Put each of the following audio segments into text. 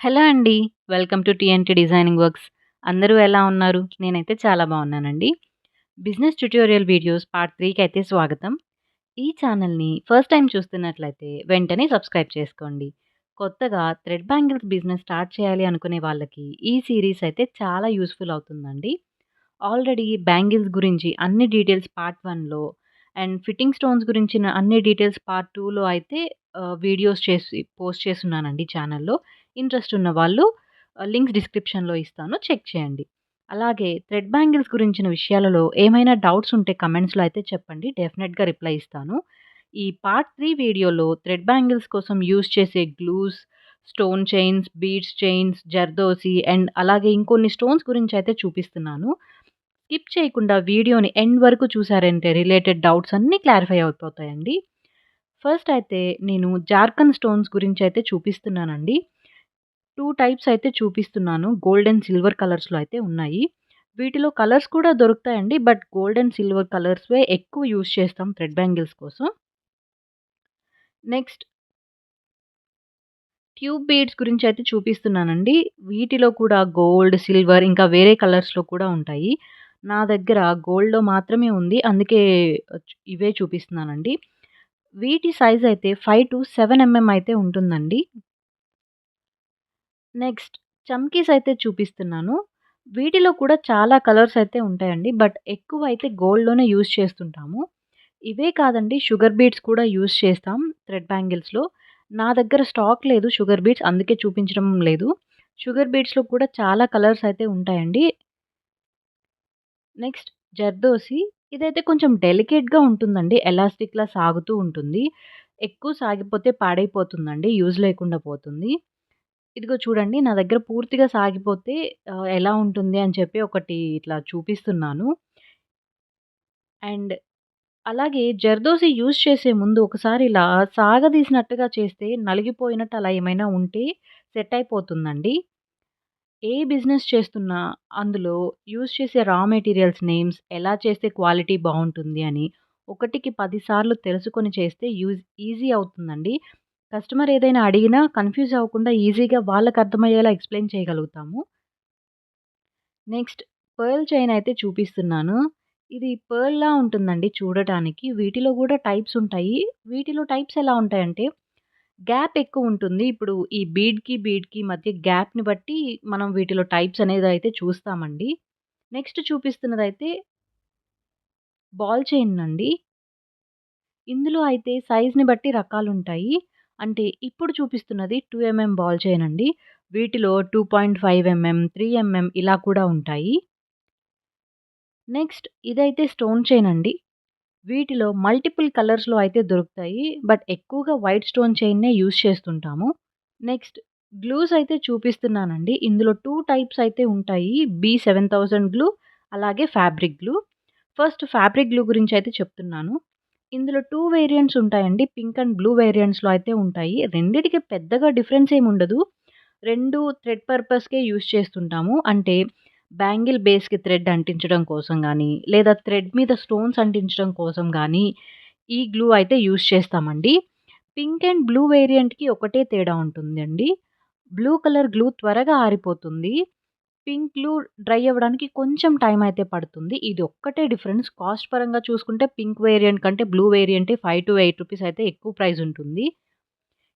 Hello అండి. Welcome to TNT designing works. అందరూ ఎలా ఉన్నారు? నేనైతే చాలా బాగున్నానండి. బిజినెస్ ట్యుటోరియల్ వీడియోస్ పార్ట్ త్రీకి అయితే స్వాగతం. ఈ ఛానల్‌ని ఫస్ట్ టైం చూస్తున్నట్లయితే వెంటనే సబ్స్క్రైబ్ చేసుకోండి. కొత్తగా థ్రెడ్ బ్యాంగిల్స్ బిజినెస్ స్టార్ట్ చేయాలి అనుకునే వాళ్ళకి ఈ సిరీస్ అయితే చాలా యూస్ఫుల్ అవుతుందండి. ఆల్రెడీ బ్యాంగిల్స్ గురించి అన్ని డీటెయిల్స్ పార్ట్ వన్లో అండ్ ఫిట్టింగ్ స్టోన్స్ గురించిన అన్ని డీటెయిల్స్ పార్ట్ టూలో అయితే వీడియోస్ చేసి పోస్ట్ చేస్తున్నానండి ఛానల్‌లో. ఇంట్రెస్ట్ ఉన్న వాళ్ళు లింక్స్ డిస్క్రిప్షన్‌లో ఇస్తాను చెక్ చేయండి. అలాగే థ్రెడ్ బ్యాంగిల్స్ గురించిన విషయాలలో ఏమైనా డౌట్స్ ఉంటే కమెంట్స్‌లో అయితే చెప్పండి. డెఫినెట్గా రిప్లై ఇస్తాను. ఈ పార్ట్ త్రీ వీడియోలో థ్రెడ్ బ్యాంగిల్స్ కోసం యూజ్ చేసే glues, stone chains, beads chains, zardosi and అలాగే ఇంకొన్ని స్టోన్స్ గురించి అయితే చూపిస్తున్నాను. స్కిప్ చేయకుండా వీడియోని ఎండ్ వరకు చూసారంటే రిలేటెడ్ డౌట్స్ అన్నీ క్లారిఫై అయిపోతాయండి. ఫస్ట్ అయితే నేను జార్ఖండ్ స్టోన్స్ గురించి అయితే చూపిస్తున్నానండి. టూ టైప్స్ అయితే చూపిస్తున్నాను. గోల్డ్ అండ్ సిల్వర్ కలర్స్‌లో అయితే ఉన్నాయి. వీటిలో కలర్స్ కూడా దొరుకుతాయండి. బట్ గోల్డ్ అండ్ సిల్వర్ కలర్స్‌వే ఎక్కువ యూజ్ చేస్తాం థ్రెడ్ బ్యాంగిల్స్ కోసం. నెక్స్ట్ ట్యూబ్ బీడ్స్ గురించి అయితే చూపిస్తున్నానండి. వీటిలో కూడా గోల్డ్, సిల్వర్ ఇంకా వేరే కలర్స్‌లో కూడా ఉంటాయి. నా దగ్గర గోల్డ్‌లో మాత్రమే ఉంది. అందుకే ఇవే చూపిస్తున్నానండి. వీటి సైజ్ అయితే 5-7 ఎంఎం అయితే ఉంటుందండి. నెక్స్ట్ చమ్కీస్ అయితే చూపిస్తున్నాను. వీటిలో కూడా చాలా కలర్స్ అయితే ఉంటాయండి. బట్ ఎక్కువ అయితే గోల్డ్‌లోనే యూజ్ చేస్తుంటాము. ఇవే కాదండి షుగర్ బీడ్స్ కూడా యూజ్ చేస్తాం థ్రెడ్ బ్యాంగిల్స్‌లో. నా దగ్గర స్టాక్ లేదు షుగర్ బీడ్స్ అందుకే చూపించడం లేదు. షుగర్ బీడ్స్‌లో కూడా చాలా కలర్స్ అయితే ఉంటాయండి. నెక్స్ట్ జర్దోసి. ఇదైతే కొంచెం డెలికేట్‌గా ఉంటుందండి. ఎలాస్టిక్‌లా సాగుతూ ఉంటుంది. ఎక్కువ సాగిపోతే పాడైపోతుందండి. యూజ్ లేకుండా పోతుంది. ఇదిగో చూడండి నా దగ్గర పూర్తిగా సాగిపోతే ఎలా ఉంటుంది అని చెప్పి ఒకటి ఇట్లా చూపిస్తున్నాను. అండ్ అలాగే జర్దోసి యూజ్ చేసే ముందు ఒకసారి ఇలా సాగదీసినట్టుగా చేస్తే నలిగిపోయినట్టు అలా ఏమైనా ఉంటే సెట్ అయిపోతుందండి. ఏ బిజినెస్ చేస్తున్నా అందులో యూజ్ చేసే రా మెటీరియల్స్ నేమ్స్, ఎలా చేస్తే క్వాలిటీ బాగుంటుంది అని ఒకటికి పదిసార్లు తెలుసుకొని చేస్తే యూజ్ ఈజీ అవుతుందండి. కస్టమర్ ఏదైనా అడిగినా కన్‌ఫ్యూజ్ అవ్వకుండా ఈజీగా వాళ్ళకి అర్థమయ్యేలా ఎక్స్‌ప్లెయిన్ చేయగలుగుతాము. నెక్స్ట్ పర్ల్ చైన్ అయితే చూపిస్తున్నాను. ఇది పర్ల్‌లా ఉంటుందండి చూడటానికి. వీటిలో కూడా టైప్స్ ఉంటాయి. వీటిలో టైప్స్ ఎలా ఉంటాయంటే గ్యాప్ ఎక్కువ ఉంటుంది. ఇప్పుడు ఈ బీడ్‌కి, బీడ్‌కి మధ్య గ్యాప్‌ని బట్టి మనం వీటిలో టైప్స్ అనేది అయితే చూస్తామండి. నెక్స్ట్ చూపిస్తున్నదైతే బాల్ చైన్ అండి. ఇందులో అయితే సైజ్‌ని బట్టి రకాలుంటాయి. అంటే ఇప్పుడు చూపిస్తున్నది టూ ఎంఎం బాల్ చైన్ అండి. వీటిలో 2.5 ఎంఎం, త్రీ ఎంఎం ఇలా కూడా ఉంటాయి. నెక్స్ట్ ఇదైతే స్టోన్ చైన్ అండి. వీటిలో మల్టిపుల్ కలర్స్‌లో అయితే దొరుకుతాయి. బట్ ఎక్కువగా వైట్ స్టోన్ చైన్‌నే యూజ్ చేస్తుంటాము. నెక్స్ట్ గ్లూస్ అయితే చూపిస్తున్నానండి. ఇందులో టూ టైప్స్ అయితే ఉంటాయి. బీ7000 గ్లూ అలాగే fabric glue. First fabric glue గురించి అయితే చెప్తున్నాను. ఇందులో టూ వేరియంట్స్ ఉంటాయండి. పింక్ అండ్ బ్లూ వేరియంట్స్‌లో అయితే ఉంటాయి. రెండిటికి పెద్దగా డిఫరెన్స్ ఏమి ఉండదు. రెండు థ్రెడ్ పర్పస్‌కే యూజ్ చేస్తుంటాము. అంటే బ్యాంగిల్ బేస్‌కి థ్రెడ్ అంటించడం కోసం కానీ లేదా థ్రెడ్ మీద స్టోన్స్ అంటించడం కోసం కానీ ఈ గ్లూ అయితే యూజ్ చేస్తామండి. పింక్ అండ్ బ్లూ వేరియంట్‌కి ఒకటే తేడా ఉంటుందండి. బ్లూ కలర్ గ్లూ త్వరగా ఆరిపోతుంది. పింక్లు డ్రై అవ్వడానికి కొంచెం టైం అయితే పడుతుంది. ఇది ఒక్కటే డిఫరెన్స్. కాస్ట్ పరంగా చూసుకుంటే పింక్ వేరియంట్ కంటే బ్లూ వేరియంటే 5-8 రూపీస్ అయితే ఎక్కువ ప్రైస్ ఉంటుంది.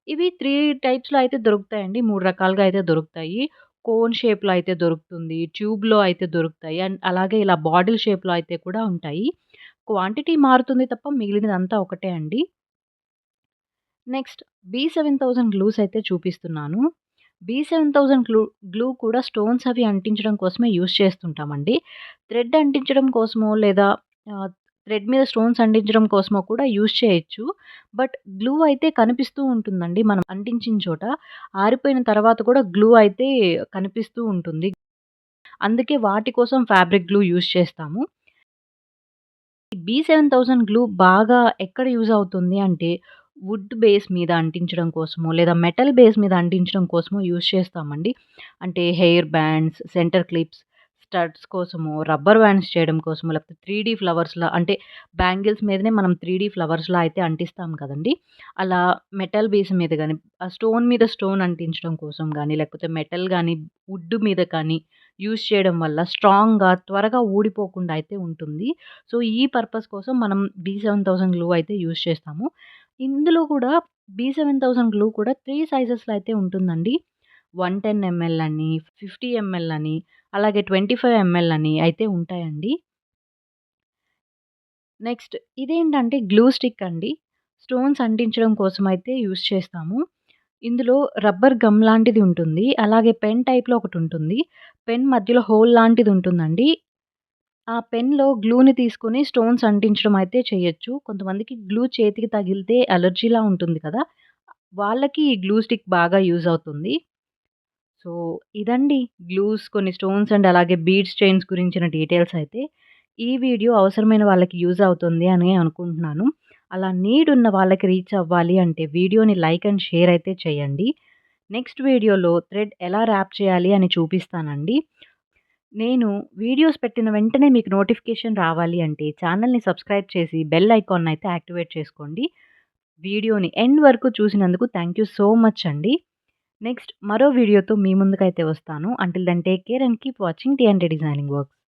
ఇవి త్రీ టైప్స్‌లో అయితే దొరుకుతాయండి. మూడు రకాలుగా అయితే దొరుకుతాయి. కోన్ షేప్‌లో అయితే దొరుకుతుంది. ట్యూబ్‌లో అయితే దొరుకుతాయి. అండ్ అలాగే ఇలా బాటిల్ షేప్‌లో అయితే కూడా ఉంటాయి. క్వాంటిటీ మారుతుంది తప్ప మిగిలినదంతా ఒకటే అండి. నెక్స్ట్ బీ7000 గ్లూస్ అయితే చూపిస్తున్నాను. బీ7000 గ్లూ గ్లూ కూడా స్టోన్స్ అవి అంటించడం కోసమే యూజ్ చేస్తుంటామండి. థ్రెడ్ అంటించడం కోసమో లేదా థ్రెడ్ మీద స్టోన్స్ అంటించడం కోసమో కూడా యూజ్ చేయొచ్చు. బట్ గ్లూ అయితే కనిపిస్తూ ఉంటుందండి. మనం అంటించిన చోట. ఆరిపోయిన తర్వాత కూడా గ్లూ అయితే కనిపిస్తూ ఉంటుంది. అందుకే వాటి కోసం ఫ్యాబ్రిక్ గ్లూ యూజ్ చేస్తాము. బీ సెవెన్ థౌజండ్ గ్లూ బాగా ఎక్కడ యూజ్ అవుతుంది అంటే వుడ్ బేస్ మీద అంటించడం కోసమో, లేదా మెటల్ బేస్ మీద అంటించడం కోసమో యూజ్ చేస్తామండి. అంటే hair bands, centre clips, studs కోసము రబ్బర్ బ్యాండ్స్ చేయడం కోసమో, లేకపోతే 3డీ ఫ్లవర్స్‌లా అంటే బ్యాంగిల్స్ మీదనే మనం 3డీ ఫ్లవర్స్‌లా అయితే అంటిస్తాం కదండి అలా మెటల్ బేస్ మీద కానీ ఆ స్టోన్ మీద స్టోన్ అంటించడం కోసం కానీ లేకపోతే మెటల్ కానీ వుడ్ మీద కానీ యూజ్ చేయడం వల్ల స్ట్రాంగ్‌గా త్వరగా ఊడిపోకుండా అయితే ఉంటుంది. సో, ఈ పర్పస్ కోసం మనం బీ7000 గ్లూ అయితే యూజ్ చేస్తాము. ఇందులో కూడా బీ7000 గ్లూ కూడా త్రీ సైజెస్‌లో అయితే ఉంటుందండి. 110 ఎంఎల్ అని, 50 ఎంఎల్ అని, అలాగే 25 ఎంఎల్ అని అయితే ఉంటాయండి. నెక్స్ట్ ఇదేంటంటే గ్లూ స్టిక్ అండి. స్టోన్స్ అంటించడం కోసం అయితే యూజ్ చేస్తాము. ఇందులో రబ్బర్ గమ్ లాంటిది ఉంటుంది. అలాగే పెన్ టైప్‌లో ఒకటి ఉంటుంది పెన్ మధ్యలో హోల్ లాంటిది ఉంటుందండి. ఆ పెన్‌లో గ్లూని తీసుకొని స్టోన్స్ అంటించడం అయితే చేయొచ్చు. కొంతమందికి గ్లూ చేతికి తగిలితే అలర్జీలా ఉంటుంది కదా! వాళ్ళకి ఈ గ్లూ స్టిక్ బాగా యూజ్ అవుతుంది. సో, ఇదండి గ్లూస్, కొన్ని స్టోన్స్ అండ్ అలాగే బీడ్స్ చైన్స్ గురించిన డీటెయిల్స్ అయితే. ఈ వీడియో అవసరమైన వాళ్ళకి యూజ్ అవుతుంది అని అనుకుంటున్నాను. అలా నీడ్ ఉన్న వాళ్ళకి రీచ్ అవ్వాలి అంటే వీడియోని లైక్ అండ్ షేర్ అయితే చేయండి. నెక్స్ట్ వీడియోలో థ్రెడ్ ఎలా ర్యాప్ చేయాలి అని చూపిస్తానండి. నేను వీడియోస్ పెట్టిన వెంటనే మీకు నోటిఫికేషన్ రావాలి అంటే ఛానల్ని సబ్స్క్రైబ్ చేసి బెల్ ఐకాన్ అయితే యాక్టివేట్ చేసుకోండి. వీడియోని ఎండ్ వరకు చూసినందుకు థ్యాంక్ యూ సో మచ్ అండి. నెక్స్ట్ మరో వీడియోతో మీ ముందుకైతే వస్తాను. Until then take care and keep watching T and designing works.